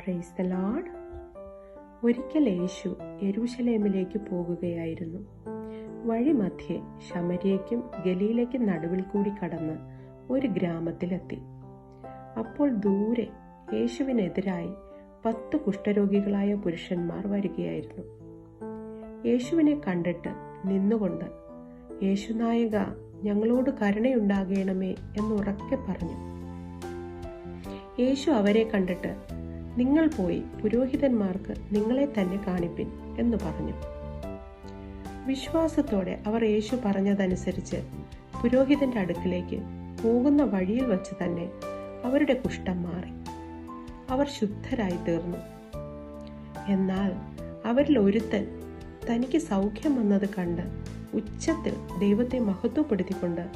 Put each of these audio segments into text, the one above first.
Praise the load ഒരിക്കൽ യേശു യരൂശലേമിലേക്ക് പോകുകയായിരുന്നു. വഴിമധ്യേ ശമരിയയ്ക്കും ഗലീലയ്ക്കും നടുവിൽ കൂടി കടന്ന് ഒരു ഗ്രാമത്തിലെത്തി. അപ്പോൾ ദൂരെ യേശുവിനെതിരായി പത്ത് കുഷ്ഠരോഗികളായ പുരുഷന്മാർ വരികയായിരുന്നു. യേശുവിനെ കണ്ടിട്ട് നിന്നുകൊണ്ട് യേശുനായക ഞങ്ങളോട് കരുണയുണ്ടാകണമേ എന്നുറക്കെ പറഞ്ഞു. യേശു അവരെ കണ്ടിട്ട് നിങ്ങൾ പോയി പുരോഹിതന്മാർക്ക് നിങ്ങളെ തന്നെ കാണിപ്പിൻ എന്ന് പറഞ്ഞു. വിശ്വാസത്തോടെ അവർ യേശു പറഞ്ഞതനുസരിച്ച് പുരോഹിതന്റെ അടുക്കിലേക്ക് പോകുന്ന വഴിയിൽ വച്ച് തന്നെ അവരുടെ കുഷ്ഠം മാറി. അവർ ശുദ്ധരായി തീർന്നു. എന്നാൽ അവരിൽ ഒരുത്തൻ തനിക്ക് സൗഖ്യം വന്നത് കണ്ട് ഉച്ചത്തിൽ ദൈവത്തെ മഹത്വപ്പെടുത്തിക്കൊണ്ട്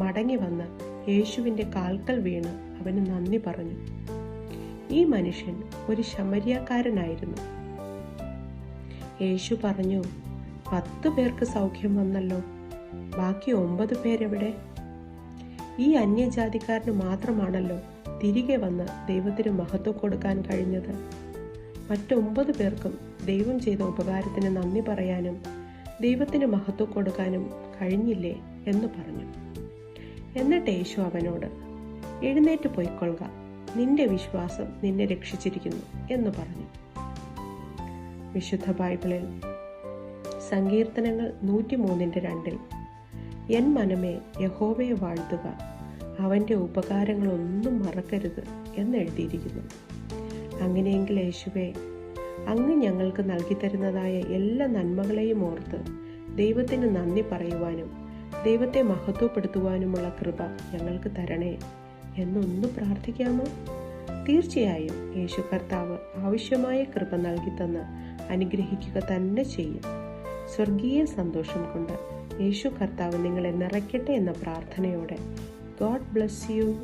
മടങ്ങി വന്ന് യേശുവിന്റെ കാൽക്കൽ വീണ് അവന് നന്ദി പറഞ്ഞു. ഈ മനുഷ്യൻ ഒരു ശമരിയക്കാരനായിരുന്നു. യേശു പറഞ്ഞു പത്തു പേർക്ക് സൗഖ്യം വന്നല്ലോ ബാക്കി ഒമ്പത് പേരെവിടെ? ഈ അന്യജാതിക്കാരന് മാത്രമാണല്ലോ തിരികെ വന്ന് ദൈവത്തിന് മഹത്വം കൊടുക്കാൻ കഴിഞ്ഞത്. മറ്റൊമ്പത് പേർക്കും ദൈവം ചെയ്ത ഉപകാരത്തിന് നന്ദി പറയാനും ദൈവത്തിന് മഹത്വം കൊടുക്കാനും കഴിഞ്ഞില്ലേ എന്ന് പറഞ്ഞു. എന്നിട്ട് യേശു അവനോട് എഴുന്നേറ്റ് പോയിക്കൊള്ളുക. നിന്റെ വിശ്വാസം നിന്നെ രക്ഷിച്ചിരിക്കുന്നു എന്ന് പറഞ്ഞു. വിശുദ്ധ ബൈബിളിൽ സങ്കീർത്തനങ്ങൾ നൂറ്റിമൂന്നിന്റെ രണ്ടിൽ എൻ മനമേ യഹോവയെ വാഴ്ത്തുക. അവന്റെ ഉപകാരങ്ങളൊന്നും മറക്കരുത് എന്ന് എഴുതിയിരിക്കുന്നു. അങ്ങനെയെങ്കിൽ യേശുവേ അങ്ങ് ഞങ്ങൾക്ക് നൽകി തരുന്നതായ എല്ലാ നന്മകളെയും ഓർത്ത് ദൈവത്തിന് നന്ദി പറയുവാനും ദൈവത്തെ മഹത്വപ്പെടുത്തുവാനുമുള്ള കൃപ ഞങ്ങൾക്ക് തരണേ. എന്നൊന്ന് പ്രാർത്ഥിക്കാമോ? തീർച്ചയായും യേശു കർത്താവ് ആവശ്യമായ കൃപ നൽകി തന്ന് അനുഗ്രഹിക്കുക തന്നെ ചെയ്യും. സ്വർഗീയ സന്തോഷം കൊണ്ട് യേശു കർത്താവ് നിങ്ങളെ നിറയ്ക്കട്ടെ എന്ന പ്രാർത്ഥനയോടെ. God bless you.